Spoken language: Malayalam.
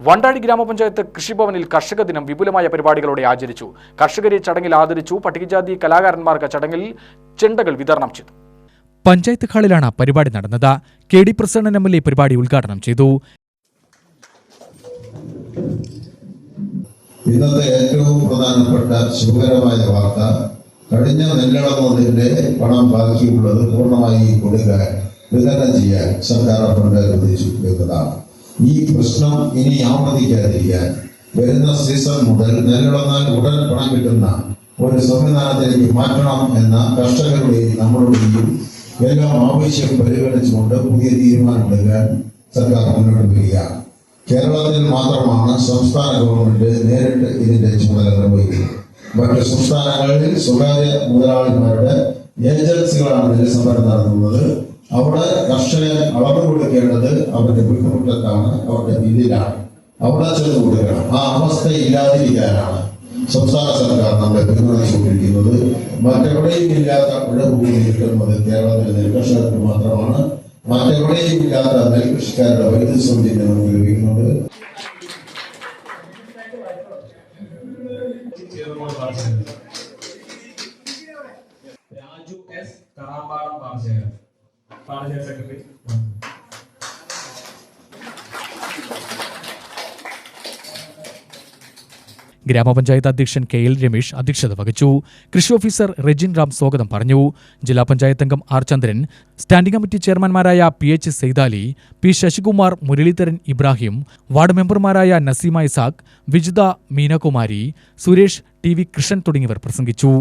വണ്ടാടി ഗ്രാമപഞ്ചായത്ത് കൃഷിഭവനിൽ കർഷക ദിനം വിപുലമായ പരിപാടികളോടെ ആചരിച്ചു. കർഷകരെ ചടങ്ങിൽ ആദരിച്ചു പട്ടികജാതി കലാകാരന്മാർക്ക് ചടങ്ങിൽ ചെണ്ടകൾ വിതരണം ചെയ്തു. പഞ്ചായത്ത് ഹാളിലാണ് പരിപാടി നടന്നത്. K D Prasannan M L A പരിപാടി ഉദ്ഘാടനം ചെയ്തു. ഇന്നത്തെ ഏറ്റവും പ്രധാനപ്പെട്ട ശുഭകരമായ വാർത്ത കഴിഞ്ഞ നെല്ലളന്നതിന്റെ പണം ബാക്കിയുള്ളത് പൂർണമായി കൊടുക്കാൻ വിതരണം ചെയ്യാൻ സർക്കാർ ഫണ്ട് അനുവദിച്ചു എന്നതാണ് ഈ പ്രശ്നം ഇനി ആവർത്തിക്കാതിരിക്കാൻ വരുന്ന സീസൺ മുതൽ നെല്ലുടന്നാൽ ഉടൻ പണം കിട്ടുന്ന ഒരു സംവിധാനത്തിലേക്ക് മാറ്റണം എന്ന കർഷകരുടെയും നമ്മളുടെയും എല്ലാം ആവശ്യം പരിഗണിച്ചുകൊണ്ട് പുതിയ തീരുമാനമെടുക്കാൻ സർക്കാർ മുന്നോട്ട് വരികയാണ് കേരളത്തിൽ മാത്രമാണ് സംസ്ഥാന ഗവൺമെന്റ് നേരിട്ട് ഇതിന്റെ ചുമതല നിർവഹിക്കുന്നത്. മറ്റ് സംസ്ഥാനങ്ങളിൽ സ്വകാര്യ മുതലാളിമാരുടെ ഏജൻസികളാണ് ഇതിൽ സമരം നടത്തുന്നത്. അവിടെ കർഷകൻ അളവ് കൊടുക്കേണ്ടത് അവരുടെ വീട്ടുമുറ്റത്താണ് അവരുടെ ബില്ലിലാണ് അവിടെ ചെന്ന് കൊടുക്കണം. ആ അവസ്ഥ ഇല്ലാതിരിക്കാനാണ് സംസ്ഥാന സർക്കാർ നമ്മളെ പിന്തുണച്ചുകൊണ്ടിരിക്കുന്നത്. മറ്റെവിടെയും ഇല്ലാത്ത പിഴഭൂമി കിട്ടുന്നത് കേരളത്തിലെ നെൽകർഷകർക്ക് മാത്രമാണ്. മറ്റെവിടെയും ഇല്ലാത്ത നെൽകൃഷിക്കാരുടെ വൈദ്യുതി സൗജന്യം നമുക്ക് ലഭിക്കുന്നുണ്ട്. രാജു എസ് കറാമ്പാടം പാടശേഖരൻ സെക്രട്ടറി ഗ്രാമപഞ്ചായത്ത് അധ്യക്ഷൻ കെ എൽ രമേശ് അധ്യക്ഷത വഹിച്ചു. കൃഷി ഓഫീസർ റെജിൻ റാം സ്വാഗതം പറഞ്ഞു. ജില്ലാ പഞ്ചായത്ത് അംഗം R Chandran standing committee ചെയർമാൻമാരായ P H Seythali P Sasikumar Muraleedharan Ibrahim ward മെമ്പർമാരായ നസീമ ഇസാഖ് വിജിത മീനകുമാരി സുരേഷ് ടി വി കൃഷ്ണൻ തുടങ്ങിയവർ പ്രസംഗിച്ചു.